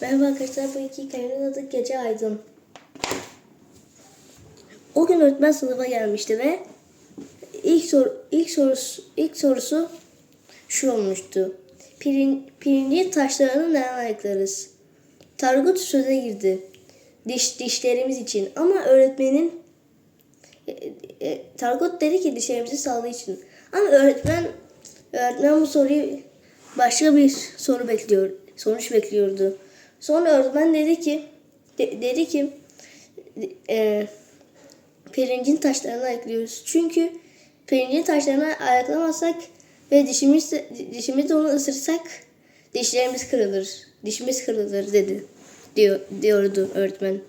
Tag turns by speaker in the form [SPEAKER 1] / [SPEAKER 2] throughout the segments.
[SPEAKER 1] Merhaba arkadaşlar, bu iki hikayenin adı Gece Aydın. O gün öğretmen sınıfa gelmişti ve ilk soru ilk sorusu ilk sorusu şu olmuştu. Pirin, pirinci taşlarını neden ayıklarız? Targut söze girdi. Diş dişlerimiz için ama öğretmenin e, e, Targut dedi ki dişlerimizi sağlığı için. Ama öğretmen öğretmen bu soruyu başka bir soru bekliyor. Sonuç bekliyordu. Sonra öğretmen dedi ki de- dedi ki e, pirincin taşlarını ayıklıyoruz. Çünkü pirincin taşlarını ayıklamazsak ve dişimiz dişimiz onu ısırsak dişlerimiz kırılır. Dişimiz kırılır dedi. Diyor, diyordu öğretmen.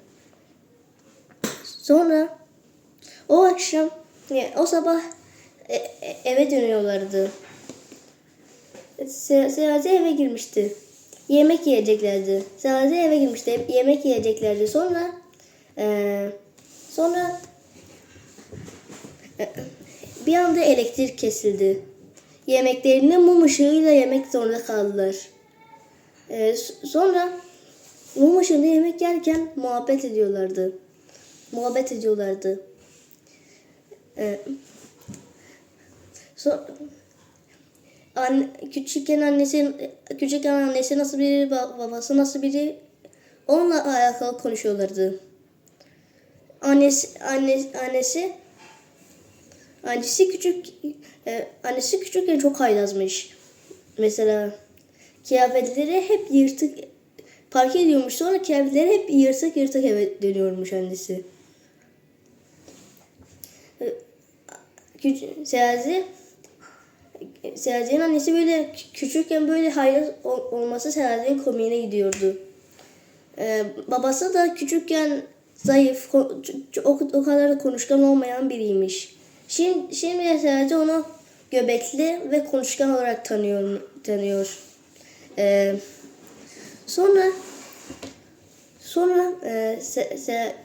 [SPEAKER 1] Sonra o akşam yani o sabah e- e- eve dönüyorlardı. Se- Serazi eve girmişti. Yemek yiyeceklerdi. Serazi eve girmişti. Yemek yiyeceklerdi. Sonra eee, sonra e, bir anda elektrik kesildi. Yemeklerini mum ışığıyla yemek zorunda kaldılar. S- sonra mum ışığında yemek yerken muhabbet ediyorlardı. Muhabbet ediyorlardı. Eee, so- Anne, küçükken annesi küçükken annesi nasıl biri ba- babası nasıl biri onunla alakalı konuşuyorlardı. Annesi annesi annesi annesi küçük e, annesi küçükken çok haylazmış. Mesela kıyafetleri hep yırtık park ediyormuş sonra kıyafetleri hep yırtık yırtık eve dönüyormuş annesi. E, Küçük, Serazi'nin annesi böyle kü- küçükken böyle haylaz ol- olması Serazi'nin komiğine gidiyordu. Ee, babası da küçükken zayıf, o, o kadar da konuşkan olmayan biriymiş. Şimdi, şimdi Serazi onu göbekli ve konuşkan olarak tanıyor. tanıyor. Ee, sonra sonra e, se, se,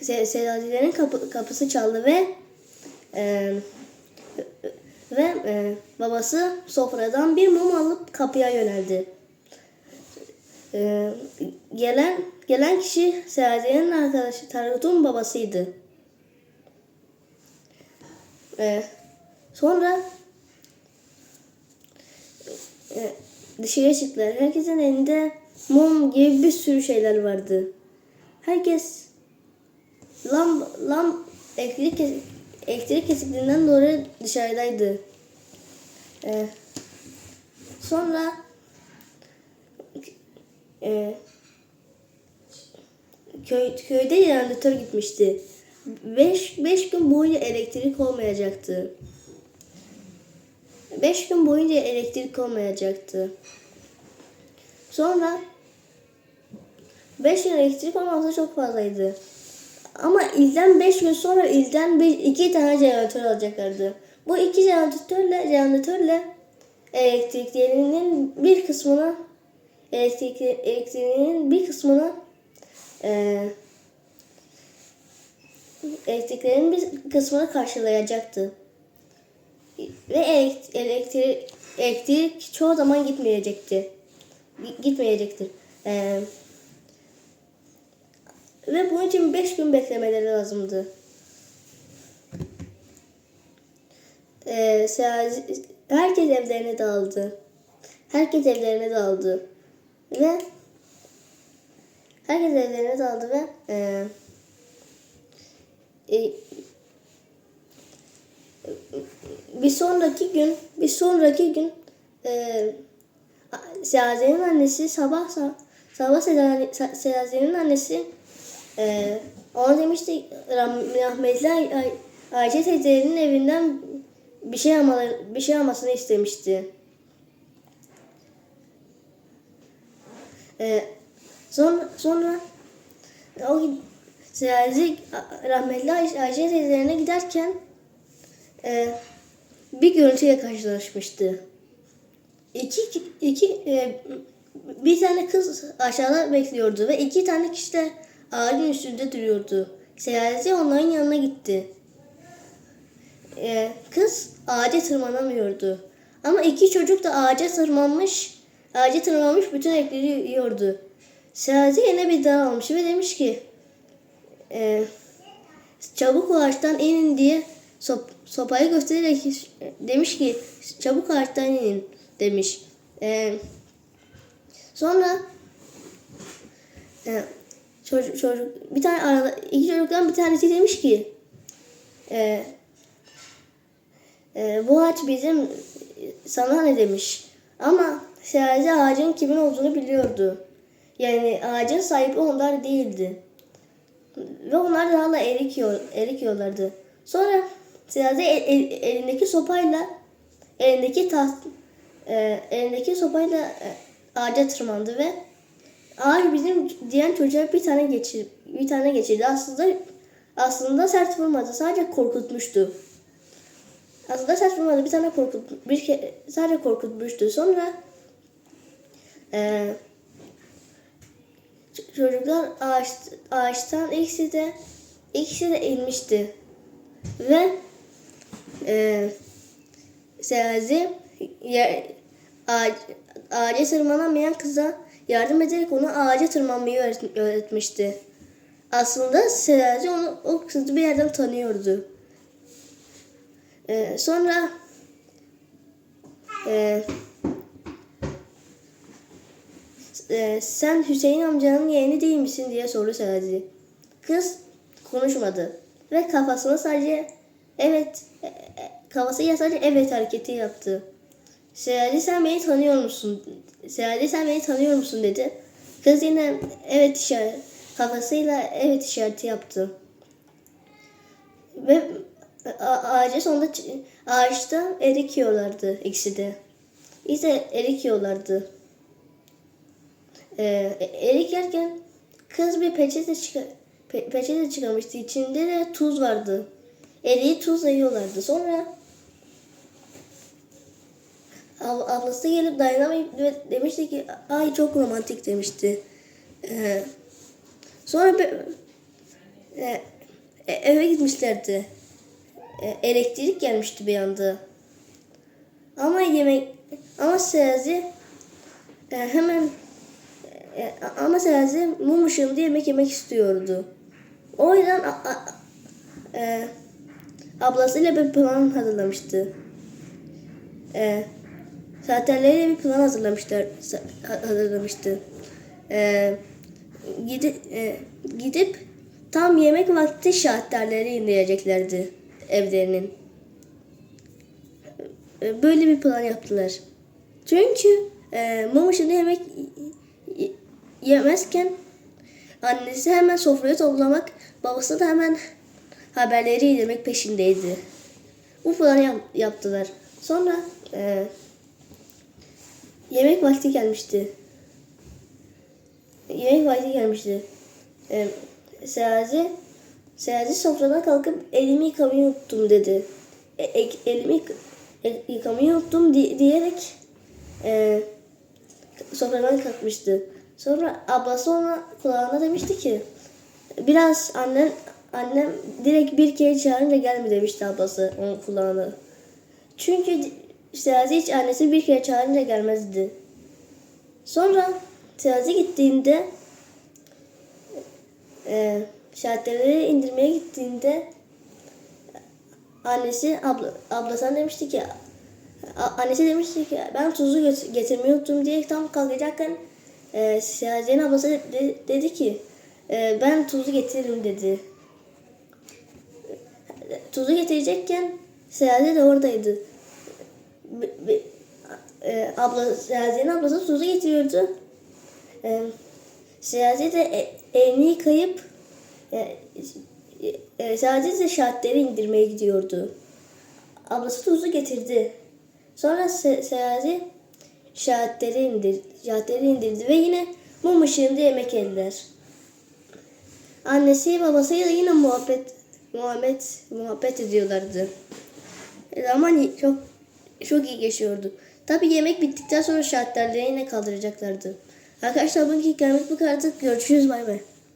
[SPEAKER 1] se, Serazi'lerin kapı, kapısı çaldı ve e, ve e, babası sofradan bir mum alıp kapıya yöneldi. E, gelen gelen kişi Serazi'nin arkadaşı Targut'un babasıydı. E, sonra e, dışarıya çıktılar. Herkesin elinde mum gibi bir sürü şeyler vardı. Herkes lam lam elektrik elektrik kesikliğinden dolayı dışarıdaydı. Ee, sonra e, köy, köyde jeneratör gitmişti. Beş, beş gün boyunca elektrik olmayacaktı. Beş gün boyunca elektrik olmayacaktı. Sonra beş gün elektrik olması çok fazlaydı. Ama ilden 5 gün sonra ilden bir, iki tane jeneratör alacaklardı. Bu iki jeneratörle, jeneratörle elektriklerinin bir kısmını elektrik, elektriğinin bir kısmını eee elektriklerin bir kısmını karşılayacaktı. Ve elektrik, elektrik, elektrik çoğu zaman gitmeyecekti. Gitmeyecektir. Eee ve bunun için 5 gün beklemeleri lazımdı. Ee, herkes evlerine dağıldı. Herkes evlerine dağıldı. Ve herkes evlerine dağıldı ve e, e, bir sonraki gün bir sonraki gün e, Serazi'nin annesi sabah sabah Serazi'nin annesi ee, ona demişti rah- rahmetli Ay- Ay- Ayşe teyzenin evinden bir şey almaları, bir şey almasını istemişti. Ee, sonra sonra o Serazi rahmetli Ay- Ayşe teyzelerine giderken e, bir görüntüyle karşılaşmıştı. İki, iki e, bir tane kız aşağıda bekliyordu ve iki tane kişi de ağacın üstünde duruyordu. Serazi onların yanına gitti. Ee, kız ağaca tırmanamıyordu. Ama iki çocuk da ağaca tırmanmış ağacı tırmanmış bütün ekleri yiyordu. Serazi yine bir dal almış ve demiş ki e, çabuk ağaçtan inin diye sop, sopayı göstererek demiş ki çabuk ağaçtan inin demiş. E, sonra e, çocuk, çocuk bir tane arada iki çocuktan bir tanesi demiş ki e, e, bu ağaç bizim sana ne demiş. Ama Serazi ağacın kimin olduğunu biliyordu. Yani ağacın sahibi onlar değildi. Ve onlar da hala erik, yiyor, erik yiyorlardı. Sonra Serazi el- el- elindeki sopayla elindeki taht e, elindeki sopayla e, ağaca tırmandı ve ağaç bizim diyen çocuğa bir tane geçir bir tane geçirdi. Aslında aslında sert vurmadı. Sadece korkutmuştu. Aslında sert vurmadı. Bir tane korkut bir ke sadece korkutmuştu. Sonra e, çocuklar ağaç, ağaçtan ikisi de ikisi de inmişti. Ve e, Serazi yer, ağaç, ağaca tırmanamayan kıza yardım ederek ona ağaca tırmanmayı öğret- öğretmişti. Aslında Serazi onu o kızı bir yerden tanıyordu. Ee, sonra e, e, sen Hüseyin amcanın yeğeni değil misin diye sordu Serazi. Kız konuşmadı ve kafasına sadece evet e, e, kafasıyla sadece evet hareketi yaptı. Serazi sen beni tanıyor musun? Serazi sen beni tanıyor musun dedi. Kız yine evet işaret kafasıyla evet işareti yaptı. Ve ağaca sonunda ağaçta erik yiyorlardı ikisi de. İşte erik yiyorlardı. Ee, erik yerken kız bir peçete çıkar pe- peçete çıkarmıştı. İçinde de tuz vardı. Eriği tuzla yiyorlardı. Sonra ab- ablası gelip dayanamayıp de- demişti ki ay çok romantik demişti. Ee, sonra be- e, e- eve gitmişlerdi. E, elektrik gelmişti bir anda. Ama yemek ama Serazi e, hemen e, ama Serazi mum ışığında yemek yemek istiyordu. O yüzden a, a, e, ablasıyla bir plan hazırlamıştı. E, Saatlerleriyle bir plan hazırlamışlar, hazırlamıştı. E, gidip, e, gidip tam yemek vakti şahitlerleri indireceklerdi evlerinin. E, Böyle bir plan yaptılar. Çünkü e, mum yemek yemezken annesi hemen sofrayı toplamak, babası da hemen haberleri indirmek peşindeydi. Bu planı yap- yaptılar. Sonra e, yemek vakti gelmişti. Yemek vakti gelmişti. E, Serazi, Serazi sofradan kalkıp elimi yıkamayı unuttum dedi. E, elimi e- yıkamayı unuttum di- diyerek e, sofradan kalkmıştı. Sonra ablası ona kulağına demişti ki biraz annen annem direkt bir kere çağırınca gelme demişti ablası onun kulağına. Çünkü Serazi hiç annesi bir kere çağırınca gelmezdi. Sonra Serazi gittiğinde e, şartları indirmeye gittiğinde annesi abla, ablasına demişti ki a- annesi demişti ki ben tuzu get- getirmeyi unuttum diye tam kalkacakken e, Serazi'nin ablası de- dedi ki e, ben tuzu getiririm dedi. Tuzu getirecekken Serazi de oradaydı. E, abla, Serazi'nin ablası tuzu getiriyordu. E, Serazi de e, elini yıkayıp e, e, Serazi de şartları indirmeye gidiyordu. Ablası tuzu getirdi. Sonra Se- Serazi şartları indir, şartları indirdi ve yine mum ışığında yemek yediler. Annesi babasıyla yine muhabbet muhabbet muhabbet ediyorlardı. E, Zaman çok çok iyi geçiyordu. Tabi yemek bittikten sonra şartları yine kaldıracaklardı. Arkadaşlar bugünkü hikayemiz bu kadar. Görüşürüz bay bay.